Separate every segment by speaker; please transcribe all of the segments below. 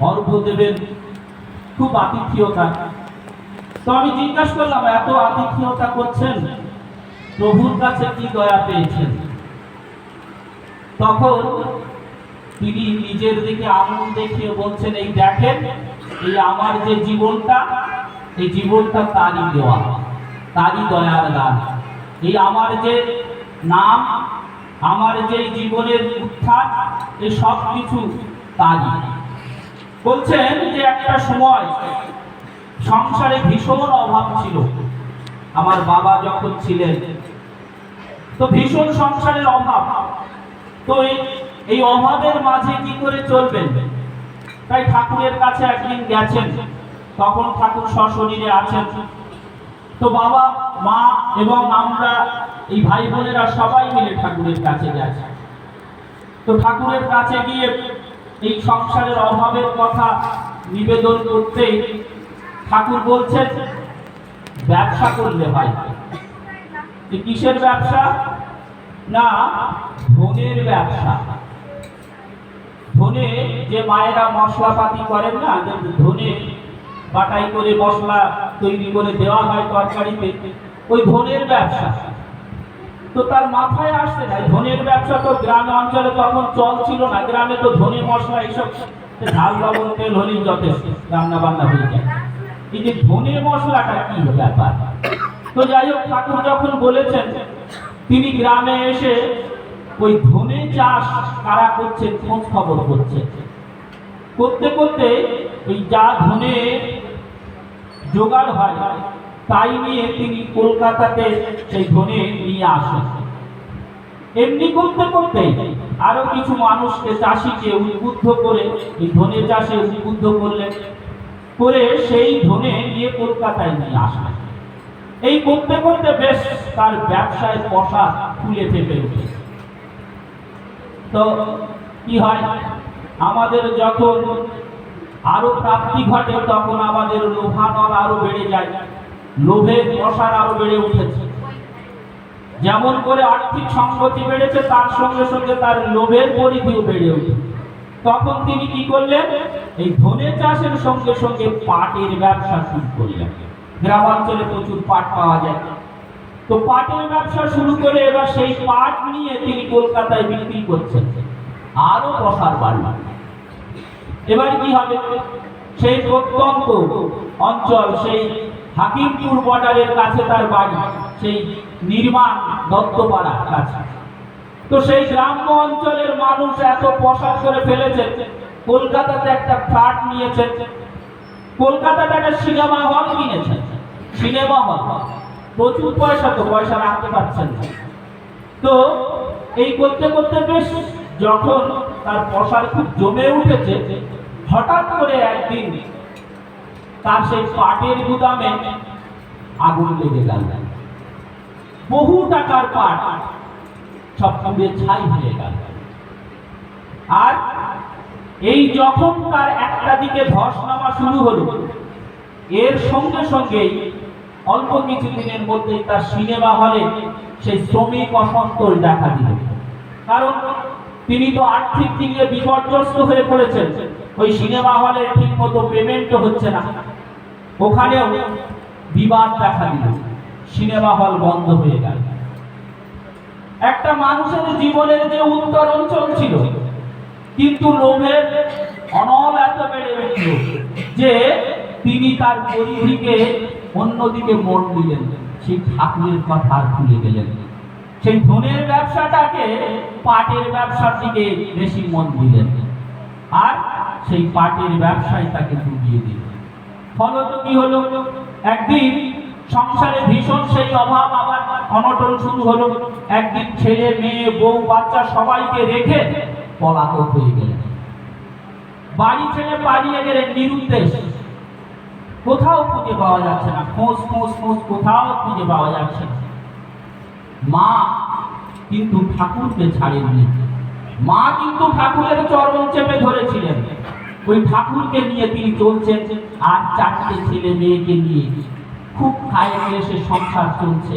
Speaker 1: অর্ঘ দেবেন। খুব আতিথ্যতা। তো আমি জিজ্ঞাসা করলাম, এত আতিথ্যতা করছেন? প্রভুর কাছে কি দয়া পেয়েছেন? তখন তিনি নিজের দিকে আঙুল দেখিয়ে বলছেন, এই দেখেন, এই আমার যে জীবনটা, এই জীবনটা তারই দেওয়া, তারই দয়ার দান। এই আমার যে নাম, আমার যে জীবনের উত্থান এই সব কিছু তারই। বলছেন যে একটা সময় সংসারে ভীষণ অভাব ছিল। আমার বাবা যখন ছিলেন, তো ভীষণ সংসারের অভাব। তো এই- অভাবের মাঝে কি করে চলবেন? তাই ঠাকুরের কাছে একদিন গেছেন, তখন ঠাকুর সশরীরে আছেন। তো বাবা, মা এবং আমরা, এই ভাই বোনেরা সবাই মিলে ঠাকুরের কাছে গেছে। তো ঠাকুরের কাছে গিয়ে এই সংসারের অভাবের কথা নিবেদন করতেই ঠাকুর বলছেন, ব্যবসা করলে হয়। কিসের ব্যবসা? না, ধনের ব্যবসা। ধনে যে মায়েরা মশলাপাতি করেন না যে ধনে বাটাই করে মশলা তৈরি করে দেওয়া হয় তরকারিতে, ওই ধনের ব্যবসা। তো তার মাথায় আসছে না ধনের ব্যবসা তো গ্রাম অঞ্চলে তখন চল ছিল না। গ্রামে তো ধনে, মশলা এইসব ঝাল লবণ তেল হলেই যথেষ্ট। রান্না বান্না হয়ে যায়। এই যে ধনে, মশলাটা কি ব্যাপার? তো যাই হোক, ঠাকুর যখন বলেছেন, তিনি গ্রামে এসে ওই ধনে চাষ কারা করছে, খোঁজ খবর করছে। করতে করতে ওই যা ধনে জোগাড় হয় তাই নিয়ে তিনি কলকাতাতে সেই ধনে নিয়ে আসেন। এমনি করতে করতে আরও কিছু মানুষকে চাষিকে উদ্বুদ্ধ করে এই ধনে চাষে উদ্বুদ্ধ করলেন। করে সেই ধনে নিয়ে কলকাতায় নিয়ে আসলেন। এই করতে করতে বেশ তার ব্যবসায় পশা ফুলে ফেপে উঠে তো কি হয়? আমাদের যখন আরও প্রাপ্তি ঘটে, তখন আমাদের লোভানল আরও বেড়ে যায়। লোভের প্রসার আরও বেড়ে উঠেছে। যেমন করে আর্থিক সংগতি বেড়েছে, তার সঙ্গে সঙ্গে তার লোভের পরিধিও বেড়ে উঠে তখন তিনি কি করলেন? এই ধনে চাষের সঙ্গে সঙ্গে পাটের ব্যবসা শুরু করলেন। গ্রামাঞ্চলে প্রচুর পাট পাওয়া যায়। তো পাটের ব্যবসা শুরু করে এবার সেই পাট নিয়ে তিনি কলকাতায় বিক্রি করছেন। আরও প্রসার বাড়ল। এবার কি হবে? সেই প্রত্যন্ত অঞ্চল, সেই হাকিমপুর বর্ডারের কাছে তার বাড়ি, সেই নির্মাণ দত্তপাড়ার কাছে। তো সেই গ্রাম্য অঞ্চলের মানুষ এত পোশাক করে ফেলেছে, কলকাতাতে একটা ফ্ল্যাট নিয়েছে, কলকাতাতে একটা সিনেমা হল কিনেছে, সিনেমা হল। প্রচুর পয়সা তো, পয়সা রাখতে পারছেন না। তো এই করতে করতে বেশ, যখন তার প্রসার খুব জমে উঠেছে, হঠাৎ করে একদিন তার সেই পাটের গুদামে আগুন লেগে গেল। বহু টাকার পাট সব পুড়ে ছাই হয়ে গেল। আর এই যখন তার একটা দিকে ধস নামা শুরু হলো, এর সঙ্গে সঙ্গেই অল্প কিছুদিনের মধ্যেই তার সিনেমা হলে সেই শ্রমিক অসন্তোষ দেখা দিল। কারণ তিনি তো আর্থিক দিক বিপর্যস্ত হয়ে পড়েছেন। ওই সিনেমা হলে ঠিক মতো পেমেন্টও হচ্ছে না। ওখানেও বিবাদ দেখা দিল। সিনেমা হল বন্ধ হয়ে গেল। একটা মানুষের জীবনের যে উত্তরণ চলছিল কিন্তু লোভের অনল এত বেড়ে উঠল যে তিনি তার পরিধিকে অন্যদিকে মোড় দিলেন। সেই ঠাকুরের কথা আর ভুলে গেলেন। সেই ধনের ব্যবসাটাকে পাটের ব্যবসার দিকে বেশি মন দিলেন। আর সেই পাটের ব্যবসায় তাকে ডুবিয়ে দিলেন। ফলত কি হলো? একদিন সংসারে ভীষণ সেই অভাব, আবার অনটন শুরু হলো। একদিন ছেলে, মেয়ে, বউ, বাচ্চা সবাইকে রেখে পলাতক হয়ে গেলেন। বাড়ি ছেড়ে পালিয়ে গেলেন নিরুদ্দেশ। কোথাও খুঁজে পাওয়া যাচ্ছে না। খোঁজ খোঁজ খোঁজ, কোথাও খুঁজে পাওয়া যাচ্ছে না। মা কিন্তু ঠাকুরকে ছাড়েননি। মা কিন্তু ঠাকুরের চরণ চেপে ধরেছিলেন। ওই ঠাকুরকে নিয়ে তিনি চলছেন আর চারটে ছেলে মেয়েকে নিয়ে। খুব খায় সে সংসার চলছে।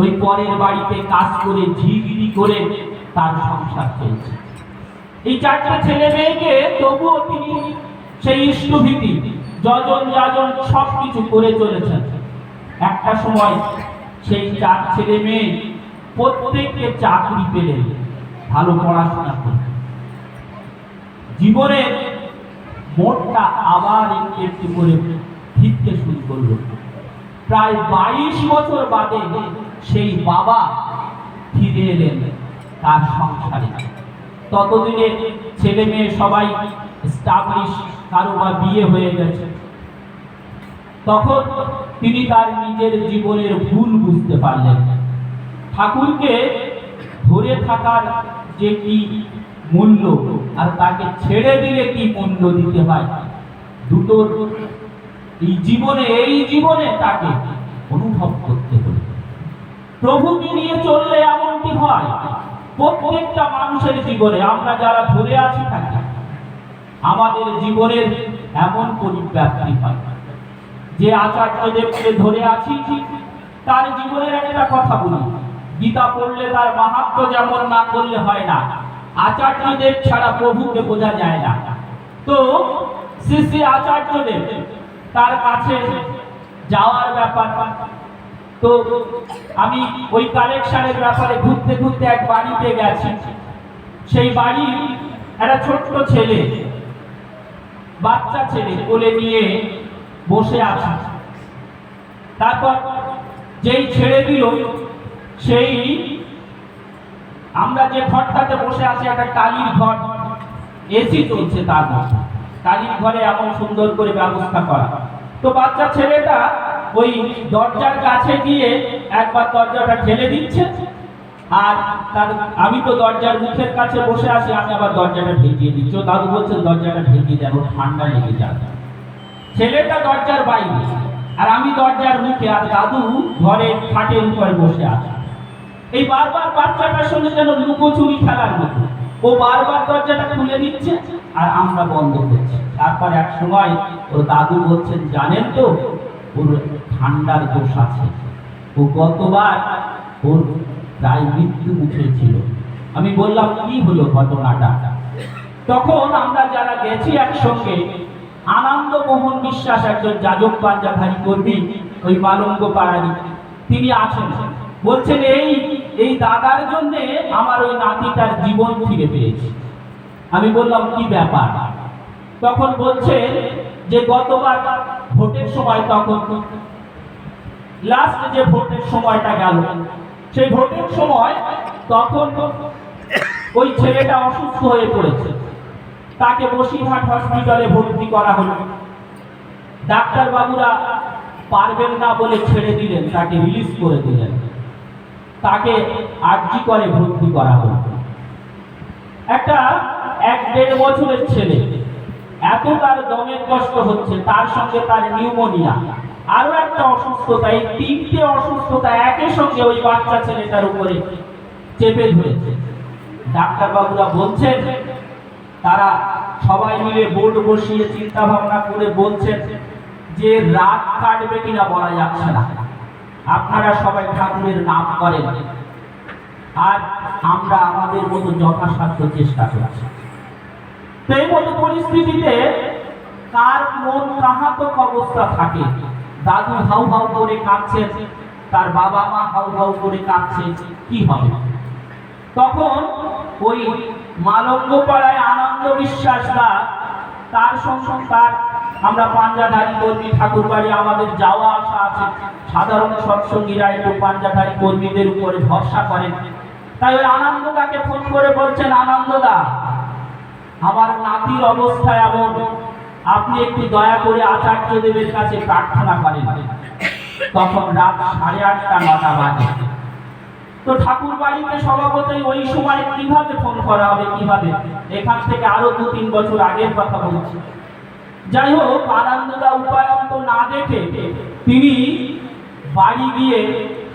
Speaker 1: ওই পরের বাড়িতে কাজ করে ঝিগিরি করে তার সংসার চলছে। এই চারটে ছেলে মেয়েকে তবুও তিনি সেই ইষ্টভীতি, যজন যাজন সব কিছু করে চলেছেন। একটা সময় সেই চার ছেলে মেয়ে প্রত্যেককে চাকরি পেলেন, ভালো পড়াশোনা করে জীবনের মোটটা আবার একটু একটু করে ফিরতে শুরু করল। প্রায় বাইশ বছর বাদে সেই বাবা ফিরে এলেন তার সংসারে। ততদিনে ছেলে মেয়ে সবাই স্টাবলিশ কারও বা বিয়ে হয়ে গেছে। তখন তিনি তার নিজের জীবনের ভুল বুঝতে পারলেন। ঠাকুরকে ধরে থাকার যে কি মূল্য, আর তাকে ছেড়ে দিলে কি মূল্য দিতে হয়? দুটোর এই জীবনে এই জীবনে তাকে অনুভব করতে হবে প্রভুকে নিয়ে চললে এমনটি হয়, প্রত্যেকটা মানুষের জীবনে, আমরা যারা ধরে আছি থাকি আমাদের জীবনের এমন পরিব্যাপ্তি হয়। যে আচার্যদেবকে ধরে আছি, তার জীবনের একটা কথা বলি। গীতা পড়লে তার মাহাত্ম যেমন না করলে হয় না আচার্যদেব ছাড়া প্রভুকে বোঝা যায় না। তো শ্রী শ্রী আচার্যদেব তার কাছে যাওয়ার ব্যাপার। তো আমি ওই কালেকশনের ব্যাপারে ঘুরতে ঘুরতে এক বাড়িতে গেছি। সেই বাড়ি একটা ছোট্ট ছেলে, বাচ্চা ছেলে, কোলে নিয়ে বসে আছে। তারপর যেই ছেড়ে দিল, সেই আমরা যে ঘরটাতে বসে আছি, একটা টালির ঘর। এসি চলছে তার মধ্যে। টালির ঘরে এমন সুন্দর করে ব্যবস্থা করা। তো বাচ্চা ছেলেটা ওই দরজার কাছে গিয়ে একবার দরজাটা ঠেলে দিচ্ছে। আর তার, আমি তো দরজার মুখের কাছে বসে আছি, আমি আবার দরজাটা ঢেকিয়ে দিচ্ছি। দাদু বলছেন দরজাটা ঢেকিয়ে ওর ঠান্ডা লেগে যাবে। ছেলেটা দরজার বাইরে। আর আমি দরজার মুখে, আর দাদু ঘরে খাটের উপরে বসে আছে। এই বারবার বাচ্চাটার সঙ্গে যেন লুকোচুরি খেলার মতো। ও বারবার দরজাটা খুলে দিচ্ছে আর আমরা বন্ধ করছি। তারপর এক সময় ওর দাদু বলছেন, জানেন তো, ওর ঠান্ডার দোষ আছে। ও গতবার ওর প্রায় মৃত্যু মুখে ছিল। আমি বললাম, কি হলো ঘটনাটা? তখন আমরা যারা গেছি একসঙ্গে আনন্দ মোহন বিশ্বাস একজন যাজক পাঞ্জাধারী কর্মী, ওই মালঙ্গ পাড়ারি তিনি আছেন। বলছেন, এই এই দাদার জন্য আমার ওই নাতিটার জীবন ফিরে পেয়েছি। আমি বললাম, কি ব্যাপার? তখন বলছে যে, গতবার ভোটের সময় তখন লাস্ট যে ভোটের সময়টা গেল, সেই ভোটের সময় তখন ওই ছেলেটা অসুস্থ হয়ে পড়েছে। তাকে বসিরহাট হসপিটালে ভর্তি করা হলো। ডাক্তার বাবুরা পারবেন না বলে ছেড়ে দিলেন, তাকে রিলিজ করে দিলেন। তাকে আর্জি করে ভর্তি করা হলো একটা এক দেড় বছরের ছেলে, এত তার দমের কষ্ট হচ্ছে, তার সঙ্গে তার নিউমোনিয়া। আরও একটা অসুস্থতা, এই তিনটে অসুস্থতা একই সঙ্গে ওই বাচ্চা ছেলেটার উপরে চেপে ধরেছে। ডাক্তারবাবুরা বলছেন, তারা সবাই মিলে বোর্ড বসিয়ে চিন্তা ভাবনা করে বলছেন যে রাত কাটবে কিনা বলা যাচ্ছে না। আপনারা সবাই ঠাকুরের নাম করেন। আর আমরা আমাদের মতো যথাসাধ্য চেষ্টা করছি। তো এই মতো পরিস্থিতিতে তার মন কাহাতক অবস্থা থাকে? দাদু হাউ হাউ করে কাঁদছে তার বাবা মা হাউ হাউ করে কাঁদছে কি হবে? তখন ওই মালঙ্গ পাড়ায় আনন্দ বিশ্বাস তার সঙ্গে তার আমরা পাঞ্জাধারী কর্মী ঠাকুর বাড়ি, আমাদের যাওয়া আসা আছে। সাধারণ সৎসঙ্গীরা একটু পাঞ্জাধারী কর্মীদের উপরে ভরসা করেন। তাই ওই আনন্দদাকে ফোন করে বলছেন, আনন্দদা, আমার নাতির অবস্থা এমন। আপনি একটু দয়া করে আচার্য দেবের কাছে প্রার্থনা করেন। তখন রাত সাড়ে আটটা, নটা বাজে। তো ঠাকুর বাড়িতে সভাপতি ওই সময় কীভাবে ফোন করা হবে, কীভাবে? এখান থেকে আরও দু তিন বছর আগের কথা বলছি। যাই হোক আনন্দদা উপায়ন্ত না দেখে তিনি বাড়ি গিয়ে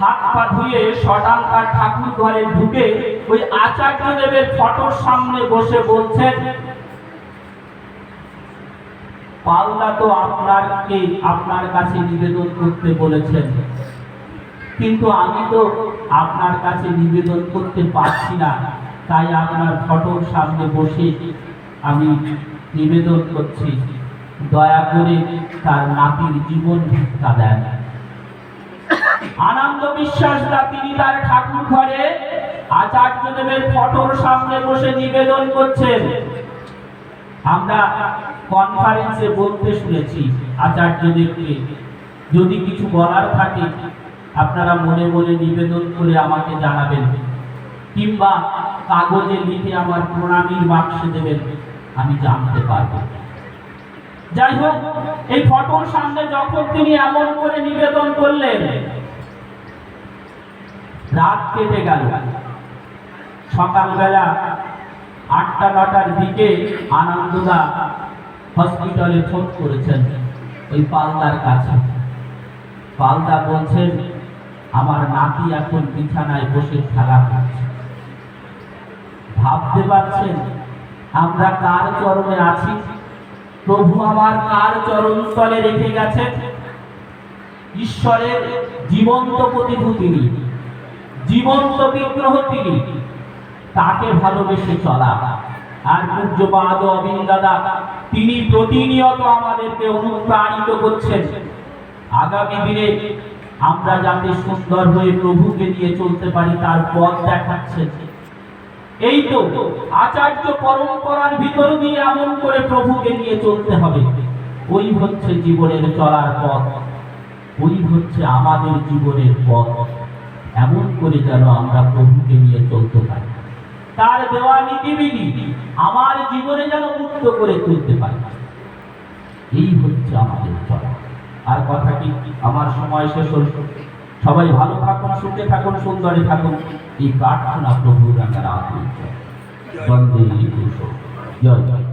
Speaker 1: হাত পা ধুয়ে শটাঙ্কার ঠাকুর ঘরে ঢুকে ওই আচার্য দেবের ফটোর সামনে বসে বলছেন, পাল্লা তো আপনারকে আপনার কাছে নিবেদন করতে বলেছেন। কিন্তু আমি তো আপনার কাছে নিবেদন করতে পারছি না, তাই আপনার ফটোর সামনে বসে আমি নিবেদন করছি। দয়া করে তার নাতির জীবন ভিক্ষা দেন। আনন্দ বিশ্বাস দা, তিনি তার ঠাকুর ঘরে আচার্যদেবের ফটোর সামনে বসে নিবেদন করছেন। আমরা কনফারেন্সে বলতে শুনেছি আচার্যদেবকে, যদি কিছু বলার থাকে, আপনারা মনে মনে নিবেদন করে আমাকে জানাবেন, কিংবা কাগজে লিখে আমার প্রণামীর বাক্সে দেবেন, আমি জানতে পারব। যাই হোক এই ফটোর সামনে যখন তিনি এমন করে নিবেদন করলেন, রাত কেটে গেল। সকালবেলা আটটা নটার দিকে আনন্দদা হসপিটালে ফোন করেছেন ওই পালদার কাছে। পালদা বলছেন, আমার নাতি এখন বিছানায় বসে খেলা করছে। ভাবতে পারছেন আমরা কার চরণে আছি? প্রভু আমার কার চরণ তলে রেখে গেছেন। ঈশ্বরের জীবন্ত প্রতিভূ তিনি, জীবন্ত বিগ্রহ তিনি। তাকে ভালোবেসে চলা আর পূজ্যপাদ অবিন দাদা, তিনি প্রতিনিয়ত আমাদেরকে অনুপ্রাণিত করছেন। আগামী দিনে আমরা যাতে সুন্দর হয়ে প্রভুকে নিয়ে চলতে পারি, তার পথ দেখাচ্ছেন। এই তো আচার্য পরম্পরার ভিতর দিয়ে এমন করে প্রভুকে নিয়ে চলতে হবে। ওই হচ্ছে জীবনের চলার পথ। ওই হচ্ছে আমাদের জীবনের পথ। এমন করে যেন আমরা প্রভুকে নিয়ে চলতে পারি। তার দেওয়া নীতিবিধি আমার জীবনে যেন মুক্ত করে তুলতে পারি। এই হচ্ছে আমাদের চলা আর কথা কি? আমার সময় শেষ হল। সবাই ভালো থাকুন, সুখে থাকুন, সুন্দরে থাকুন। એ પ્રાર્થના પ્રભુના કરાવી છે. વંદે કૃષ્ણ જય.